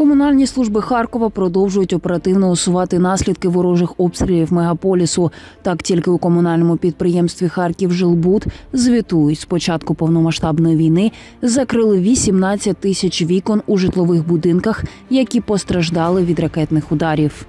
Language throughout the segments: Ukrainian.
Комунальні служби Харкова продовжують оперативно усувати наслідки ворожих обстрілів мегаполісу. Так тільки у комунальному підприємстві Харків Жилбуд звітують з початку повномасштабної війни закрили 18 тисяч вікон у житлових будинках, які постраждали від ракетних ударів.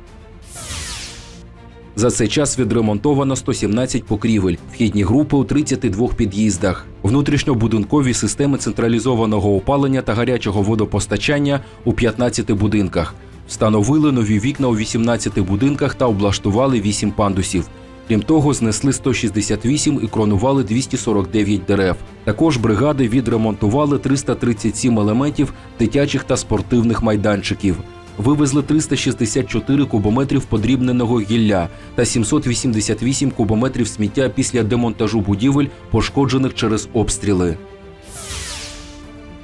За цей час відремонтовано 117 покрівель, вхідні групи у 32 під'їздах, внутрішньобудинкові системи централізованого опалення та гарячого водопостачання у 15 будинках. Встановили нові вікна у 18 будинках та облаштували 8 пандусів. Крім того, знесли 168 і кронували 249 дерев. Також бригади відремонтували 337 елементів дитячих та спортивних майданчиків. Вивезли 364 кубометрів подрібненого гілля та 788 кубометрів сміття після демонтажу будівель, пошкоджених через обстріли.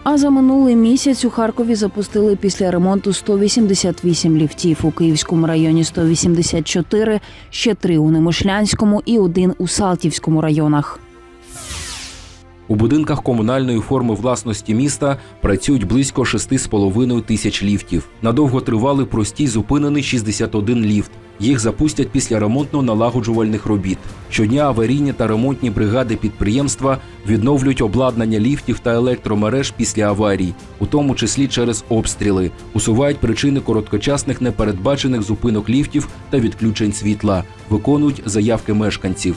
А за минулий місяць у Харкові запустили після ремонту 188 ліфтів у Київському районі 184, ще три у Немишлянському і один у Салтівському районах. У будинках комунальної форми власності міста працюють близько 6,5 тисяч ліфтів. Надовго тривали простій зупинений 61 ліфт. Їх запустять після ремонтно-налагоджувальних робіт. Щодня аварійні та ремонтні бригади підприємства відновлюють обладнання ліфтів та електромереж після аварій, у тому числі через обстріли, усувають причини короткочасних непередбачених зупинок ліфтів та відключень світла, виконують заявки мешканців.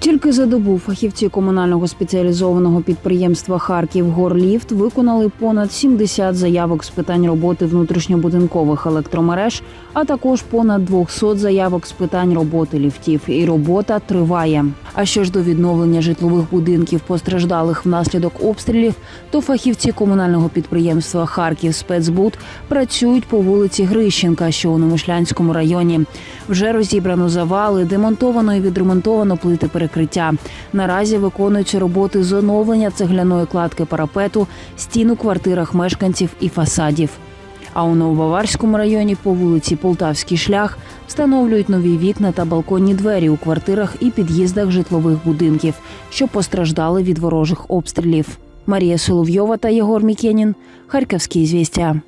Тільки за добу фахівці комунального спеціалізованого підприємства Харків Горліфт виконали понад 70 заявок з питань роботи внутрішньобудинкових електромереж, а також понад 200 заявок з питань роботи ліфтів. І робота триває. А що ж до відновлення житлових будинків постраждалих внаслідок обстрілів, то фахівці комунального підприємства Харків Спецбуд працюють по вулиці Грищенка, що у Немишлянському районі. Вже розібрано завали, демонтовано і відремонтовано плити перекриття. Наразі виконуються роботи з оновлення цегляної кладки парапету, стін у квартирах мешканців і фасадів. А у Новобаварському районі по вулиці Полтавський шлях встановлюють нові вікна та балконні двері у квартирах і під'їздах житлових будинків, що постраждали від ворожих обстрілів. Марія Соловйова та Єгор Мікенін. Харківські звістя.